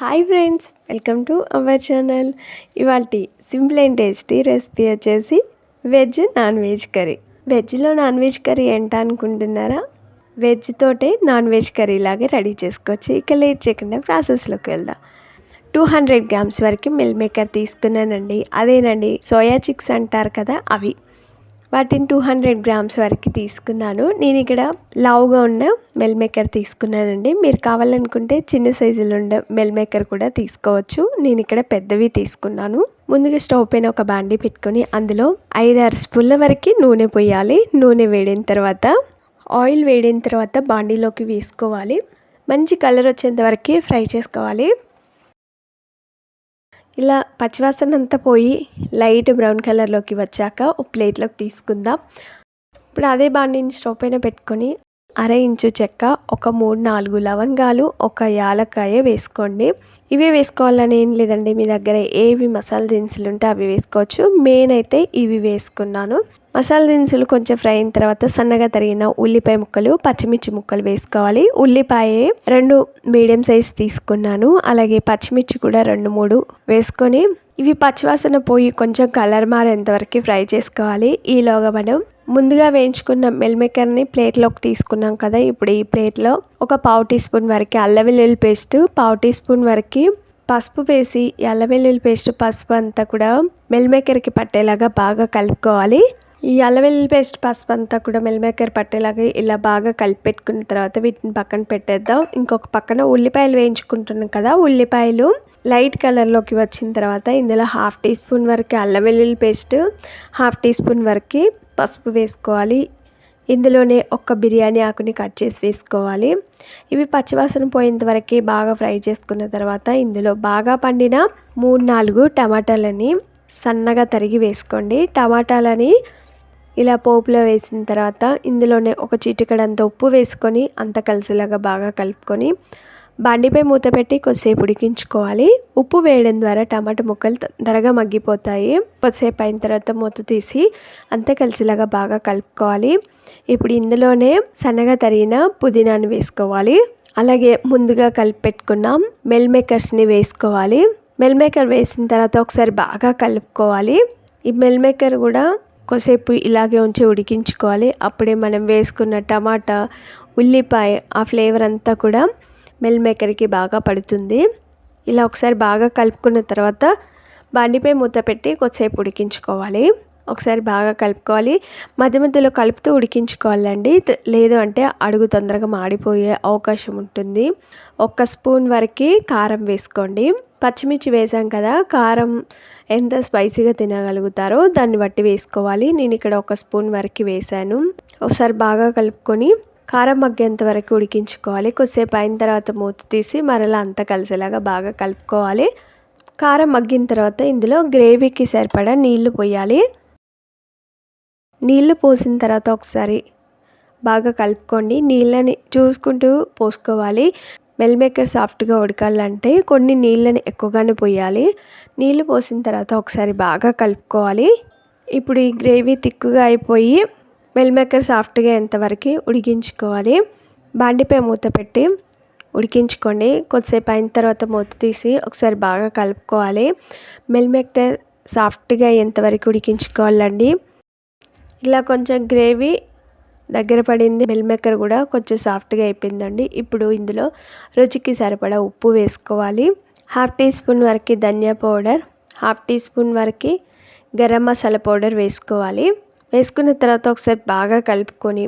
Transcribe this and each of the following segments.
Hi friends welcome to our channel. ఇవాళ simple and tasty recipe వచ్చేసి veg non veg curry. వెజ్లో non veg curry ఏంట అనుకుంటున్నారా? Veg తోటే నాన్ వెజ్ కర్రీ లాగే రెడీ చేసుకోవచ్చు. ఇక లేట్ చేయకుండా ప్రాసెస్లోకి వెళ్దాం. టూ హండ్రెడ్ గ్రామ్స్ వరకు మిల్ మేకర్ తీసుకున్నానండి. అదేనండి సోయా చిక్స్ అంటారు కదా అవి. వాటిని టూ హండ్రెడ్ గ్రామ్స్ వరకు తీసుకున్నాను. నేను ఇక్కడ లావుగా ఉన్న మెల్ మేకర్ తీసుకున్నానండి. మీరు కావాలనుకుంటే చిన్న సైజులో ఉండే మెల్ మేకర్ కూడా తీసుకోవచ్చు. నేను ఇక్కడ పెద్దవి తీసుకున్నాను. ముందుగా స్టవ్ పైన ఒక బాండి పెట్టుకొని అందులో ఐదారు స్పూన్ల వరకు నూనె పోయాలి. నూనె వేడిన తర్వాత ఆయిల్ వేడిన తర్వాత బాండీలోకి వేసుకోవాలి. మంచి కలర్ వచ్చేంత వరకు ఫ్రై చేసుకోవాలి. ఇలా పచ్చివాసన అంతా పోయి లైట్ బ్రౌన్ కలర్లోకి వచ్చాక ఒక ప్లేట్లోకి తీసుకుందాం. ఇప్పుడు అదే బాండిని స్టవ్ పైన పెట్టుకొని అర ఇంచు చెక్క ఒక మూడు నాలుగు లవంగాలు ఒక యాలక్కాయ వేసుకోండి. ఇవే వేసుకోవాలని ఏం లేదండి మీ దగ్గర ఏవి మసాలా దినుసులు ఉంటే అవి వేసుకోవచ్చు. మెయిన్ అయితే ఇవి వేసుకున్నాను. మసాలా దినుసులు కొంచెం ఫ్రై అయిన తర్వాత సన్నగా తరిగిన ఉల్లిపాయ ముక్కలు పచ్చిమిర్చి ముక్కలు వేసుకోవాలి. ఉల్లిపాయ రెండు మీడియం సైజ్ తీసుకున్నాను. అలాగే పచ్చిమిర్చి కూడా రెండు మూడు వేసుకొని ఇవి పచ్చివాసన పోయి కొంచెం కలర్ మారేంత వరకు ఫ్రై చేసుకోవాలి. ఈలోగా మనం ముందుగా వేయించుకున్న మెల్మేకర్ని ప్లేట్లోకి తీసుకున్నాం కదా ఇప్పుడు ఈ ప్లేట్లో ఒక పావు టీ స్పూన్ వరకు అల్లం వెల్లుల్లి పేస్ట్ పావు టీ స్పూన్ వరకు పసుపు వేసి అల్లం వెల్లుల్లి పేస్ట్ పసుపు అంతా కూడా మెల్మేకర్కి పట్టేలాగా బాగా కలుపుకోవాలి. ఈ అల్లవెల్లి పేస్ట్ పసుపు అంతా కూడా మెల్మేకర్ పట్టేలాగా ఇలా బాగా కలిపి పెట్టుకున్న తర్వాత వీటిని పక్కన పెట్టేద్దాం. ఇంకొక పక్కన ఉల్లిపాయలు వేయించుకుంటున్నాం కదా ఉల్లిపాయలు లైట్ కలర్లోకి వచ్చిన తర్వాత ఇందులో హాఫ్ టీ స్పూన్ వరకు అల్లం వెల్లుల్లి పేస్ట్ హాఫ్ టీ స్పూన్ వరకు పసుపు వేసుకోవాలి. ఇందులోనే ఒక్క బిర్యానీ ఆకుని కట్ చేసి వేసుకోవాలి. ఇవి పచ్చివాసన పోయేంత వరకు బాగా ఫ్రై చేసుకున్న తర్వాత ఇందులో బాగా పండిన మూడు నాలుగు టమాటాలని సన్నగా తరిగి వేసుకోండి. టమాటాలని ఇలా పోపులో వేసిన తర్వాత ఇందులోనే ఒక చిటికడంత ఉప్పు వేసుకొని అంత కలిసేలాగా బాగా కలుపుకొని బండిపై మూత పెట్టి కొద్దిసేపు ఉడికించుకోవాలి. ఉప్పు వేయడం ద్వారా టమాటా ముక్కలు త్వరగా మగ్గిపోతాయి. కొద్దిసేపు అయిన తర్వాత మూత తీసి అంతా కలిసిలాగా బాగా కలుపుకోవాలి. ఇప్పుడు ఇందులోనే సన్నగా తరిగిన పుదీనాను వేసుకోవాలి. అలాగే ముందుగా కలిపి పెట్టుకున్నాం మెల్ మేకర్స్ని వేసుకోవాలి. మెల్ మేకర్ వేసిన తర్వాత ఒకసారి బాగా కలుపుకోవాలి. ఈ మెల్ మేకర్ కూడా ఎక్కువసేపు ఇలాగే ఉంచి ఉడికించుకోవాలి. అప్పుడే మనం వేసుకున్న టమాటా ఉల్లిపాయ ఆ ఫ్లేవర్ అంతా కూడా మెల్ మేకర్కి బాగా పడుతుంది. ఇలా ఒకసారి బాగా కలుపుకున్న తర్వాత బండిపై మూత పెట్టి కొద్దిసేపు ఉడికించుకోవాలి. ఒకసారి బాగా కలుపుకోవాలి. మధ్య మధ్యలో కలుపుతూ ఉడికించుకోవాలండి. లేదు అంటే అడుగు తొందరగా మాడిపోయే అవకాశం ఉంటుంది. ఒక స్పూన్ వరకు కారం వేసుకోండి. పచ్చిమిర్చి వేసాం కదా కారం ఎంత స్పైసీగా తినగలుగుతారో దాన్ని బట్టి వేసుకోవాలి. నేను ఇక్కడ ఒక స్పూన్ వరకు వేసాను. ఒకసారి బాగా కలుపుకొని కారం మగ్గేంత వరకు ఉడికించుకోవాలి. కొద్దిసేపు అయిన తర్వాత మూత తీసి మరలా అంతా కలిసేలాగా బాగా కలుపుకోవాలి. కారం మగ్గిన తర్వాత ఇందులో గ్రేవీకి సరిపడా నీళ్ళు పోయాలి. నీళ్ళు పోసిన తర్వాత ఒకసారి బాగా కలుపుకోండి. నీళ్ళని చూసుకుంటూ పోసుకోవాలి. మెల్ మేకర్ సాఫ్ట్గా ఉడకాలంటే కొన్ని నీళ్ళని ఎక్కువగానే పోయాలి. నీళ్ళు పోసిన తర్వాత ఒకసారి బాగా కలుపుకోవాలి. ఇప్పుడు ఈ గ్రేవీ తిక్కుగా అయిపోయి మెల్ మేకర్ సాఫ్ట్గా ఎంతవరకు ఉడికించుకోవాలి. బాండిపై మూత పెట్టి ఉడికించుకోండి. కొద్దిసేపు అయిన తర్వాత మూత తీసి ఒకసారి బాగా కలుపుకోవాలి. మెల్ మేకర్ సాఫ్ట్గా ఎంతవరకు ఉడికించుకోవాలండి. ఇలా కొంచెం గ్రేవీ దగ్గర పడింది. మిల్ మేకర్ కూడా కొంచెం సాఫ్ట్గా అయిపోయిందండి. ఇప్పుడు ఇందులో రుచికి సరిపడా ఉప్పు వేసుకోవాలి. హాఫ్ టీ స్పూన్ వరకు ధనియా పౌడర్ హాఫ్ టీ స్పూన్ వరకు గరం మసాలా పౌడర్ వేసుకోవాలి. వేసుకున్న తర్వాత ఒకసారి బాగా కలుపుకొని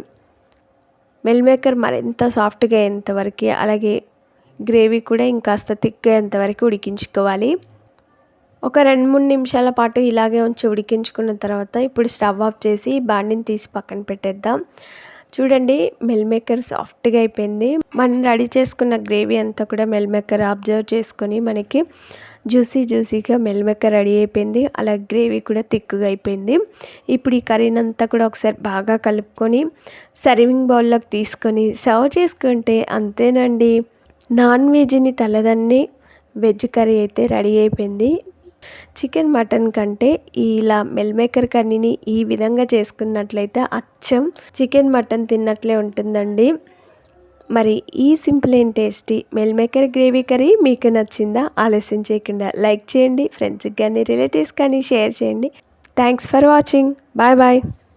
మిల్ మేకర్ మరింత సాఫ్ట్గా అయ్యేంతవరకు అలాగే గ్రేవీ కూడా ఇంకాస్త థిక్గా అయ్యేంతవరకు ఉడికించుకోవాలి. ఒక రెండు మూడు నిమిషాల పాటు ఇలాగే ఉంచి ఉడికించుకున్న తర్వాత ఇప్పుడు స్టవ్ ఆఫ్ చేసి బాండిని తీసి పక్కన పెట్టేద్దాం. చూడండి మెల్ మేకర్ సాఫ్ట్గా అయిపోయింది. మనం రెడీ చేసుకున్న గ్రేవీ అంతా కూడా మెల్ మేకర్ అబ్జర్వ్ చేసుకొని మనకి జ్యూసీ జ్యూసీగా మెల్ మేకర్ రెడీ అయిపోయింది. అలా గ్రేవీ కూడా థిక్గా అయిపోయింది. ఇప్పుడు ఈ కర్రీని అంతా కూడా ఒకసారి బాగా కలుపుకొని సర్వింగ్ బౌల్లోకి తీసుకొని సర్వ్ చేసుకుంటే అంతేనండి. నాన్ వెజ్ని తలదన్ని వెజ్ కర్రీ అయితే రెడీ అయిపోయింది. చికెన్ మటన్ కంటే ఇలా మెల్మేకర్ కర్రీని ఈ విధంగా చేసుకున్నట్లయితే అచ్చం చికెన్ మటన్ తిన్నట్లే ఉంటుందండి. మరి ఈ simple and tasty meal maker gravy curry మీకు నచ్చిందా? ఆలస్యం చేయకుండా లైక్ చేయండి ఫ్రెండ్స్కి కానీ రిలేటివ్స్ కానీ షేర్ చేయండి. Thanks for watching. Bye bye.